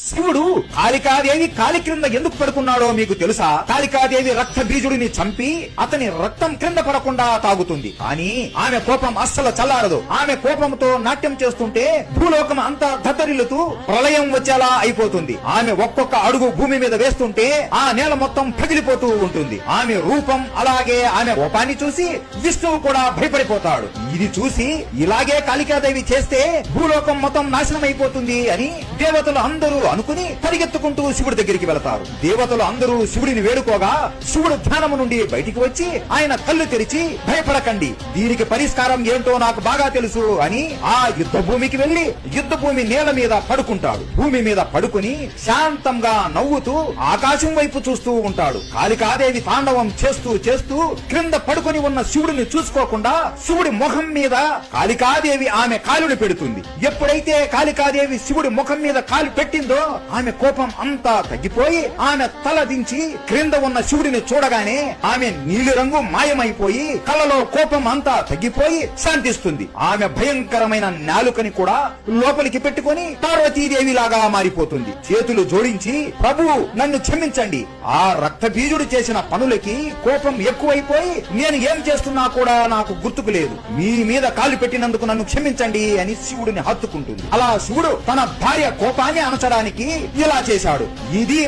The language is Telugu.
శివుడు కాళికాదేవి కాలి క్రింద ఎందుకు పడుకున్నాడో మీకు తెలుసా? కాళికాదేవి రక్త బీజుడిని చంపి అతని రక్తం క్రింద పడకుండా తాగుతుంది. కానీ ఆమె కోపం అస్సలు చల్లారదు. ఆమె కోపంతో నాట్యం చేస్తుంటే భూలోకం అంతా దద్దరిల్లుతూ ప్రళయం వచ్చేలా అయిపోతుంది. ఆమె ఒక్కొక్క అడుగు భూమి మీద వేస్తుంటే ఆ నేల మొత్తం పగిలిపోతూ ఉంటుంది. ఆమె రూపం అలాగే ఆమె కోపాన్ని చూసి విష్ణువు కూడా భయపడిపోతాడు. ఇది చూసి ఇలాగే కాళికాదేవి చేస్తే భూలోకం మొత్తం నాశనం అయిపోతుంది అని దేవతలు అందరూ అనుకుని పరిగెత్తుకుంటూ శివుడి దగ్గరికి వెళతారు. దేవతలు అందరూ శివుడిని వేడుకోగా శివుడు ధ్యానము నుండి బయటికి వచ్చి ఆయన కళ్ళు తెరిచి భయపడకండి. దీనికి పరిష్కారం ఏంటో నాకు బాగా తెలుసు అని ఆ యుద్ధ భూమికి వెళ్ళి యుద్ధ భూమి నేల మీద పడుకుంటాడు. భూమి మీద పడుకుని శాంతంగా నవ్వుతూ ఆకాశం వైపు చూస్తూ ఉంటాడు. కాళికాదేవి తాండవం చేస్తూ చేస్తూ క్రింద పడుకొని ఉన్న శివుడిని చూసుకోకుండా శివుడి ముఖం మీద కాళికాదేవి ఆమె కాలుని పెడుతుంది. ఎప్పుడైతే కాళికాదేవి శివుడి ముఖం మీద కాలు పెట్టిందో ఆమె కోపం అంతా తగ్గిపోయి ఆమె తల దించి క్రింద ఉన్న శివుడిని చూడగానే ఆమె నీలి రంగు మాయమైపోయి కళ్ళలో కోపం అంతా తగ్గిపోయి శాంతిస్తుంది. ఆమె భయంకరమైన నాలుకని కూడా లోపలికి పెట్టుకొని పార్వతీదేవి లాగా మారిపోతుంది. చేతులు జోడించి ప్రభు నన్ను క్షమించండి. ఆ రక్త బీజుడు చేసిన పనులకి కోపం ఎక్కువైపోయి నేను ఏం చేస్తున్నా కూడా నాకు గుర్తుకు లేదు. మీ మీద కాలు పెట్టినందుకు నన్ను క్షమించండి అని శివుడిని హత్తుకుంటుంది. అలా శివుడు తన భార్య కోపాన్ని చేయడానికి ఇలా చేశాడు. ఇది